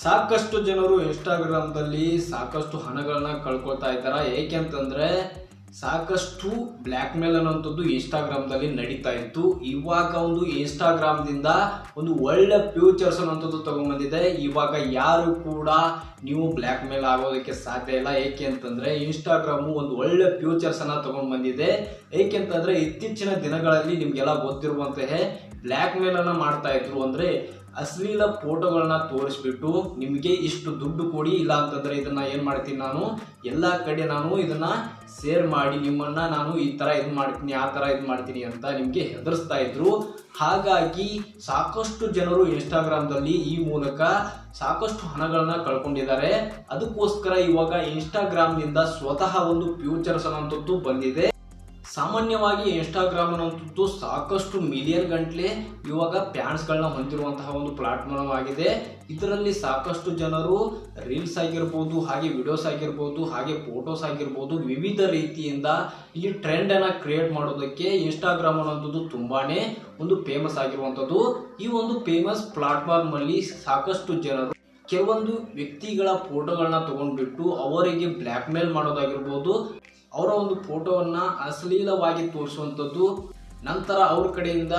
ಸಾಕಷ್ಟು ಜನರು ಇನ್ಸ್ಟಾಗ್ರಾಮ್ದಲ್ಲಿ ಸಾಕಷ್ಟು ಹಣಗಳನ್ನ ಕಳ್ಕೊಳ್ತಾ ಇದ್ದಾರೆ? ಏಕೆಂತಂದ್ರೆ ಸಾಕಷ್ಟು ಬ್ಲ್ಯಾಕ್ ಮೇಲ್ ಅನ್ನೋಂಥದ್ದು ಇನ್ಸ್ಟಾಗ್ರಾಮ್ದಲ್ಲಿ ನಡೀತಾ ಇತ್ತು. ಇವಾಗ ಒಂದು ಇನ್ಸ್ಟಾಗ್ರಾಮ್ದಿಂದ ಒಂದು ಒಳ್ಳೆ ಫ್ಯೂಚರ್ಸ್ ಅನ್ನೋಂಥದ್ದು ತಗೊಂಡ್ಬಂದಿದೆ ಇವಾಗ ಯಾರು ಕೂಡ ನೀವು ಬ್ಲ್ಯಾಕ್ ಮೇಲ್ ಆಗೋದಕ್ಕೆ ಸಾಧ್ಯ ಇಲ್ಲ. ಏಕೆ ಅಂತಂದ್ರೆ ಇನ್ಸ್ಟಾಗ್ರಾಮು ಒಂದು ಒಳ್ಳೆ ಫ್ಯೂಚರ್ಸನ್ನು ಅನ್ನ ಏಕೆಂತಂದರೆ ಇತ್ತೀಚಿನ ದಿನಗಳಲ್ಲಿ ನಿಮಗೆಲ್ಲ ಗೊತ್ತಿರುವಂತಹ ಬ್ಲ್ಯಾಕ್ ಮೇಲ್ ಅನ್ನ ಮಾಡ್ತಾ ಇದ್ರು ಅಂದ್ರೆ ಅಶ್ಲೀಲ ಫೋಟೋಗಳನ್ನ ತೋರಿಸ್ಬಿಟ್ಟು ನಿಮಗೆ ಇಷ್ಟು ದುಡ್ಡು ಕೊಡಿ, ಇಲ್ಲ ಅಂತಂದ್ರೆ ಇದನ್ನ ಏನ್ ಮಾಡ್ತೀನಿ ನಾನು? ಎಲ್ಲ ಕಡೆ ನಾನು ಇದನ್ನ ಶೇರ್ ಮಾಡಿ, ನಿಮ್ಮನ್ನ ನಾನು ಈ ತರ ಇದು ಮಾಡ್ತೀನಿ, ಆ ತರ ಇದು ಮಾಡ್ತೀನಿ ಅಂತ ನಿಮ್ಗೆ ಹೆದರ್ಸ್ತಾ ಇದ್ರು. ಹಾಗಾಗಿ ಸಾಕಷ್ಟು ಜನರು ಇನ್ಸ್ಟಾಗ್ರಾಮ್ದಲ್ಲಿ ಈ ಮೂಲಕ ಸಾಕಷ್ಟು ಹಣಗಳನ್ನ ಕಳ್ಕೊಂಡಿದ್ದಾರೆ. ಅದಕ್ಕೋಸ್ಕರ ಇವಾಗ ಇನ್ಸ್ಟಾಗ್ರಾಮ್ನಿಂದ ಸ್ವತಃ ಒಂದು ಫ್ಯೂಚರ್ಸ್ ಅನ್ನೋಂಥದ್ದು ಬಂದಿದೆ. ಸಾಮಾನ್ಯವಾಗಿ ಇನ್ಸ್ಟಾಗ್ರಾಮ್ ಅನ್ನುವಂಥದ್ದು ಸಾಕಷ್ಟು ಮಿಲಿಯನ್ ಗಂಟಲೆ ಇವಾಗ ಫ್ಯಾನ್ಸ್ಗಳನ್ನ ಹೊಂದಿರುವಂತಹ ಒಂದು ಪ್ಲಾಟ್ಫಾರ್ಮ್ ಆಗಿದೆ ಇದರಲ್ಲಿ ಸಾಕಷ್ಟು ಜನರು ರೀಲ್ಸ್ ಆಗಿರ್ಬೋದು, ಹಾಗೆ ವಿಡಿಯೋಸ್ ಆಗಿರ್ಬೋದು, ಹಾಗೆ ಫೋಟೋಸ್ ಆಗಿರ್ಬೋದು ವಿವಿಧ ರೀತಿಯಿಂದ ಇಲ್ಲಿ ಟ್ರೆಂಡ್ ಅನ್ನ ಕ್ರಿಯೇಟ್ ಮಾಡೋದಕ್ಕೆ ಇನ್ಸ್ಟಾಗ್ರಾಮ್ ಅನ್ನೋಂಥದ್ದು ತುಂಬಾನೇ ಒಂದು ಫೇಮಸ್ ಆಗಿರುವಂಥದ್ದು. ಈ ಒಂದು ಫೇಮಸ್ ಪ್ಲಾಟ್ಫಾರ್ಮ್ ಅಲ್ಲಿ ಸಾಕಷ್ಟು ಜನರು ಕೆಲವೊಂದು ವ್ಯಕ್ತಿಗಳ ಫೋಟೋಗಳನ್ನ ತಗೊಂಡ್ಬಿಟ್ಟು ಅವರಿಗೆ ಬ್ಲ್ಯಾಕ್ ಮೇಲ್ ಮಾಡೋದಾಗಿರ್ಬೋದು. ಅವರ ಒಂದು ಫೋಟೋವನ್ನ ಅಶ್ಲೀಲವಾಗಿ ತೋರಿಸುವಂಥದ್ದು, ನಂತರ ಅವ್ರ ಕಡೆಯಿಂದ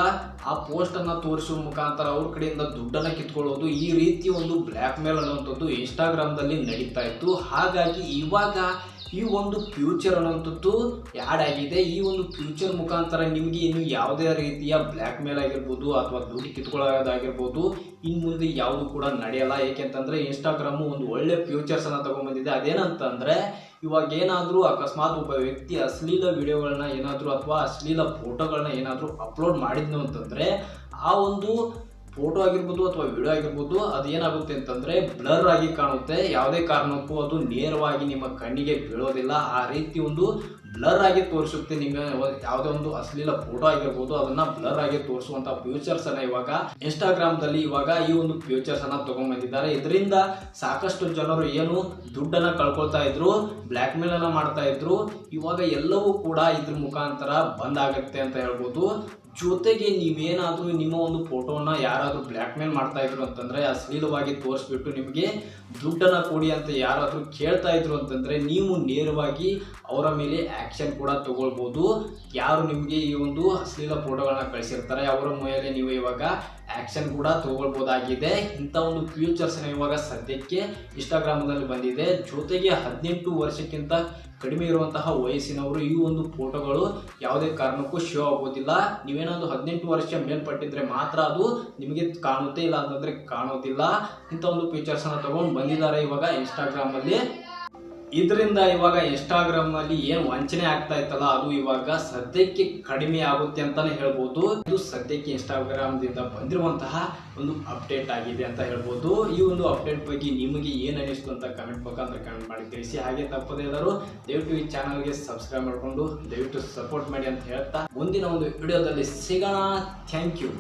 ಆ ಪೋಸ್ಟ್ ಅನ್ನ ತೋರಿಸುವ ಮುಖಾಂತರ ಅವ್ರ ಕಡೆಯಿಂದ ದುಡ್ಡನ್ನ ಕಿತ್ಕೊಳ್ಳೋದು, ಈ ರೀತಿ ಒಂದು ಬ್ಲ್ಯಾಕ್ ಮೇಲ್ ಅನ್ನುವಂಥದ್ದು ಇನ್ಸ್ಟಾಗ್ರಾಮ್ದಲ್ಲಿ ನಡೀತಾ ಇತ್ತು. ಹಾಗಾಗಿ ಇವಾಗ ಈ ಒಂದು ಫ್ಯೂಚರ್ ಅನ್ನುವಂಥದ್ದು ಆ್ಯಡ್ ಆಗಿದೆ. ಈ ಒಂದು ಫ್ಯೂಚರ್ ಮುಖಾಂತರ ನಿಮಗೆ ಇನ್ನು ಯಾವುದೇ ರೀತಿಯ ಬ್ಲ್ಯಾಕ್ ಮೇಲ್ ಆಗಿರ್ಬೋದು ಅಥವಾ ದುಡ್ಡು ಕಿತ್ಕೊಳ್ಳೋದಾಗಿರ್ಬೋದು ಇನ್ನು ಮುಂದೆ ಯಾವುದು ಕೂಡ ನಡೆಯಲ್ಲ. ಏಕೆಂತಂದ್ರೆ ಇನ್ಸ್ಟಾಗ್ರಾಮು ಒಂದು ಒಳ್ಳೆ ಫ್ಯೂಚರ್ಸನ್ನು ತಗೊಂಡ್ಬಂದಿದೆ ಅದೇನಂತಂದ್ರೆ ಇವಾಗ ಏನಾದರೂ ಅಕಸ್ಮಾತ್ ಒಬ್ಬ ವ್ಯಕ್ತಿ ಅಶ್ಲೀಲ ವಿಡಿಯೋಗಳನ್ನ ಏನಾದರೂ ಅಥವಾ ಅಶ್ಲೀಲ ಫೋಟೋಗಳನ್ನ ಏನಾದರೂ ಅಪ್ಲೋಡ್ ಮಾಡಿದ್ನು ಅಂತಂದರೆ ಆ ಒಂದು ಫೋಟೋ ಆಗಿರ್ಬೋದು ಅಥವಾ ವಿಡಿಯೋ ಆಗಿರ್ಬೋದು, ಅದು ಏನಾಗುತ್ತೆ ಅಂತಂದರೆ ಬ್ಲರ್ ಆಗಿ ಕಾಣುತ್ತೆ. ಯಾವುದೇ ಕಾರಣಕ್ಕೂ ಅದು ನೇರವಾಗಿ ನಿಮ್ಮ ಕಣ್ಣಿಗೆ ಬೀಳೋದಿಲ್ಲ. ಆ ರೀತಿ ಒಂದು ಬ್ಲರ್ ಆಗಿ ತೋರಿಸುತ್ತೆ ನಿಮ್ಮ ಯಾವುದೇ ಒಂದು ಅಶ್ಲೀಲ ಫೋಟೋ ಆಗಿರ್ಬೋದು, ಅದನ್ನ ಬ್ಲರ್ ಆಗಿ ತೋರಿಸುವಂತ ಫ್ಯೂಚರ್ಸ್ ಅನ್ನ ಇವಾಗ ಇನ್ಸ್ಟಾಗ್ರಾಮ್ ದಲ್ಲಿ ಇವಾಗ ಈ ಒಂದು ಫ್ಯೂಚರ್ಸ್ ಅನ್ನ ಇದರಿಂದ ಸಾಕಷ್ಟು ಜನರು ಏನು ದುಡ್ಡನ್ನ ಕಳ್ಕೊಳ್ತಾ ಇದ್ರು ಬ್ಲ್ಯಾಕ್ ಮೇಲ್ ಅನ್ನ ಮಾಡ್ತಾ ಇದ್ರು. ಇವಾಗ ಎಲ್ಲವೂ ಕೂಡ ಇದ್ರ ಮುಖಾಂತರ ಬಂದ್ ಆಗತ್ತೆ ಅಂತ ಹೇಳ್ಬೋದು. ಜೊತೆಗೆ ನೀವೇನಾದ್ರೂ ನಿಮ್ಮ ಒಂದು ಫೋಟೋನ ಯಾರಾದ್ರೂ ಬ್ಲ್ಯಾಕ್ ಮೇಲ್ ಮಾಡ್ತಾ ಇದ್ರು ಅಂತಂದ್ರೆ ಅಶ್ಲೀಲವಾಗಿ ತೋರಿಸ್ಬಿಟ್ಟು ನಿಮಗೆ ದುಡ್ಡನ್ನು ಕೊಡಿ ಅಂತ ಯಾರಾದರೂ ಕೇಳ್ತಾ ಇದ್ರು ಅಂತಂದ್ರೆ ನೀವು ನೇರವಾಗಿ ಅವರ ಮೇಲೆ ಆ್ಯಕ್ಷನ್ ಕೂಡ ತಗೊಳ್ಬೋದು. ಯಾರು ನಿಮಗೆ ಈ ಒಂದು ಅಶ್ಲೀಲ ಫೋಟೋಗಳನ್ನ ಕಳಿಸಿರ್ತಾರೆ, ಅವರ ಮೇಲೆ ನೀವು ಇವಾಗ ಆಕ್ಷನ್ ಕೂಡ ತಗೊಳ್ಬೋದಾಗಿದೆ. ಇಂಥ ಒಂದು ಫ್ಯೂಚರ್ಸ್ ಇವಾಗ ಸದ್ಯಕ್ಕೆ ಇನ್ಸ್ಟಾಗ್ರಾಮದಲ್ಲಿ ಬಂದಿದೆ. ಜೊತೆಗೆ ಹದಿನೆಂಟು ವರ್ಷಕ್ಕಿಂತ ಕಡಿಮೆ ಇರುವಂತಹ ವಯಸ್ಸಿನವರು ಈ ಒಂದು ಫೋಟೋಗಳು ಯಾವುದೇ ಕಾರಣಕ್ಕೂ ಶೋ ಆಗೋದಿಲ್ಲ. ನೀವೇನೊಂದು ಹದಿನೆಂಟು ವರ್ಷ ಮೇಲ್ಪಟ್ಟಿದ್ರೆ ಮಾತ್ರ ಅದು ನಿಮಗೆ ಕಾಣುತ್ತೆ ಇಲ್ಲ ಅಂತಂದ್ರೆ ಕಾಣೋದಿಲ್ಲ. ಇಂಥ ಒಂದು ಫೀಚರ್ಸ್ ಅನ್ನ ತಗೊಂಡು ಬಂದಿದ್ದಾರೆ ಇವಾಗ ಇನ್ಸ್ಟಾಗ್ರಾಮ್ ಅಲ್ಲಿ ಇದರಿಂದ ಇವಾಗ ಇನ್ಸ್ಟಾಗ್ರಾಮ್ನಲ್ಲಿ ಏನ್ ವಂಚನೆ ಆಗ್ತಾ ಇತ್ತಲ್ಲ, ಅದು ಇವಾಗ ಸದ್ಯಕ್ಕೆ ಕಡಿಮೆ ಆಗುತ್ತೆ ಅಂತಾನೆ ಹೇಳ್ಬೋದು. ಇದು ಸದ್ಯಕ್ಕೆ ಇನ್ಸ್ಟಾಗ್ರಾಮ್ ದಿಂದ ಬಂದಿರುವಂತಹ ಒಂದು ಅಪ್ಡೇಟ್ ಆಗಿದೆ ಅಂತ ಹೇಳ್ಬೋದು. ಈ ಒಂದು ಅಪ್ಡೇಟ್ ಬಗ್ಗೆ ನಿಮಗೆ ಏನ್ ಅನಿಸ್ತು ಅಂತ ಕಮೆಂಟ್ ಮುಖಾಂತರ ಕಮೆಂಟ್ ಮಾಡಿ ತಿಳಿಸಿ. ಹಾಗೆ ತಪ್ಪದೇ ಎಲ್ಲರೂ ದಯವಿಟ್ಟು ಈ ಚಾನಲ್ಗೆ ಸಬ್ಸ್ಕ್ರೈಬ್ ಮಾಡಿಕೊಂಡು ದಯವಿಟ್ಟು ಸಪೋರ್ಟ್ ಮಾಡಿ ಅಂತ ಹೇಳ್ತಾ ಮುಂದಿನ ಒಂದು ವಿಡಿಯೋದಲ್ಲಿ ಸಿಗೋಣ. Thank you